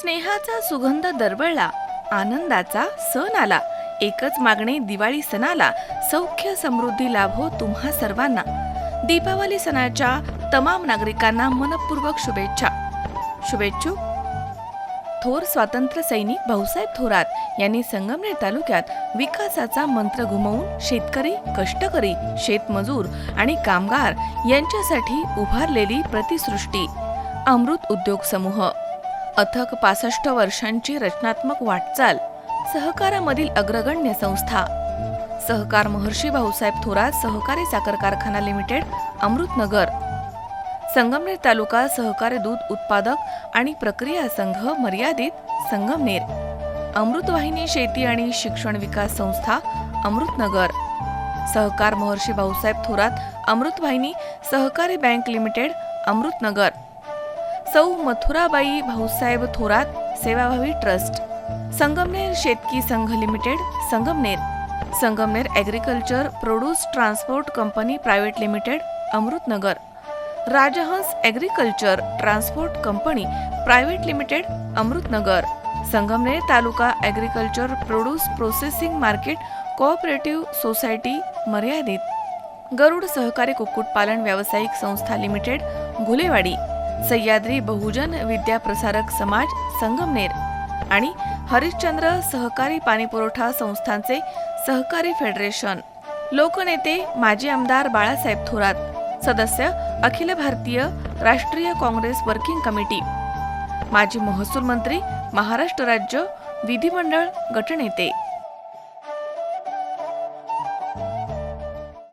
स्नेहाचा सुगंध दरवळला. आनंदाचा सण आला. एकच मागणे दिवाळी सणाला सौख्य समृद्धी लाभो तुम्हा सर्वांना. दीपावली सणाच्या तमाम नागरिकांना मनपूर्वक शुभेच्छा. शुभेच्छुक थोर स्वातंत्र्य सैनिक भाऊसाहेब थोरात यांनी संगमनेर तालुक्यात विकासाचा मंत्र घुमवून शेतकरी कष्टकरी शेतमजूर आणि कामगार यांच्यासाठी उभारलेली प्रतिसृष्टी. अमृत उद्योग समूह. अथक पासष्ट वर्षांची रचनात्मक वाटचाल सहकारामधील अग्रगण्य संस्था. सहकार महर्षी भाऊसाहेब थोरात सहकारी साखर कारखाना लिमिटेड अमृतनगर. संगमनेर तालुका सहकारी दूध उत्पादक आणि प्रक्रिया संघ मर्यादित संगमनेर. अमृतवाहिनी शेती आणि शिक्षण विकास संस्था अमृतनगर. सहकार महर्षी भाऊसाहेब थोरात अमृतवाहिनी सहकारी बँक लिमिटेड अमृतनगर. सौ मथुराबाई भाऊसाहेब थोरात सेवाभावी ट्रस्ट संगमनेर शेतकी संघ limited Sangamner. Sangamner agriculture produce transport company private limited Amrutnagar. Rajhans agriculture transport company private limited Amrutnagar. Sangamner taluka agriculture produce processing market cooperative society मर्यादित. गरुड सहकारी कुक्कुटपालन व्यावसायिक संस्था लिमिटेड घुलेवाडी. सह्याद्री बहुजन विद्या प्रसारक समाज संगमनेर आणि हरिश्चंद्र सहकारी पाणीपुरवठा संस्थांचे सहकारी फेडरेशन. लोकनेते माजी आमदार बाळासाहेब थोरात सदस्य अखिल भारतीय राष्ट्रीय काँग्रेस वर्किंग कमिटी. माजी महसूल मंत्री महाराष्ट्र राज्य विधिमंडळ गटनेते.